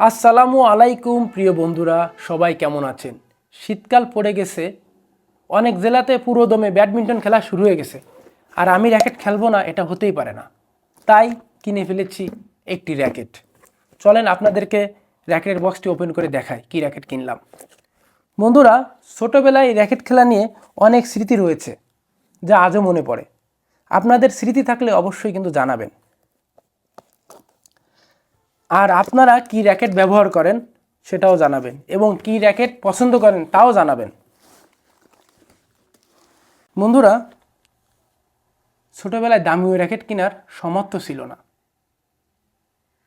আসসালামু আলাইকুম, প্রিয় বন্ধুরা, সবাই কেমন আছেন? শীতকাল পড়ে গেছে, অনেক জেলাতে পুরোদমে ব্যাডমিন্টন খেলা শুরু হয়ে গেছে, আর আমি র্যাকেট খেলব না, এটা হতেই পারে না। তাই কিনে ফেলেছি একটি র্যাকেট। চলেন আপনাদেরকে র্যাকেটের বক্সটি ওপেন করে দেখাই, কি র্যাকেট কিনলাম। বন্ধুরা, ছোটোবেলায় র্যাকেট খেলা নিয়ে অনেক স্মৃতি রয়েছে, যা আজও মনে পড়ে। আপনাদের স্মৃতি থাকলে অবশ্যই কিন্তু জানাবেন। আর আপনারা কি র্যাকেট ব্যবহার করেন সেটাও জানাবেন এবং কি র্যাকেট পছন্দ করেন তাও জানাবেন। বন্ধুরা, ছোটোবেলায় দামি ওই র্যাকেট কেনার সমর্থ ছিল না।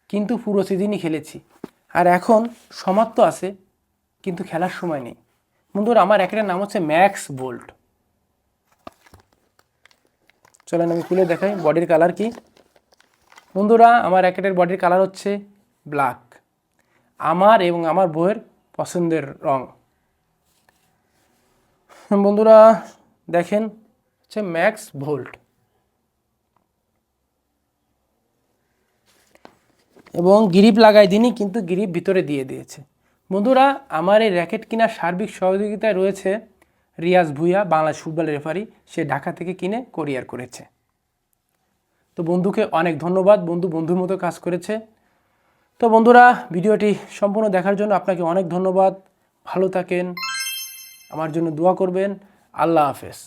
কিন্তু পুরো সিজনই খেলেছি। আর এখন সমর্থ আছে, কিন্তু খেলার সময় নেই। বন্ধুরা, আমার র্যাকেটের নাম হচ্ছে ম্যাক্স বোল্ট। চলেন আমি খুলে দেখাই বডির কালার কি। বন্ধুরা, আমার র্যাকেটের বডির কালার হচ্ছে ব্ল্যাক। আমার এবং আমার বইয়ের পছন্দের রং। বন্ধুরা, দেখেন, হচ্ছে ম্যাক্স ভোল্ট। এবং গ্রিপ লাগাই দিনই কিন্তু গ্রিপ ভিতরে দিয়ে দিয়েছে। বন্ধুরা, আমার এই র্যাকেট কেনার সার্বিক সহযোগিতায় রয়েছে রিয়াজ ভুইয়া, বাংলাদেশ ফুটবল রেফারি। সে ঢাকা থেকে কিনে কোরিয়ার করেছে। তো বন্ধুকে অনেক ধন্যবাদ। বন্ধু বন্ধুর মতো কাজ করেছে। তো বন্ধুরা, ভিডিওটি সম্পূর্ণ দেখার জন্য আপনাকে অনেক ধন্যবাদ। ভালো থাকেন, আমার জন্য দোয়া করবেন। আল্লাহ হাফেজ।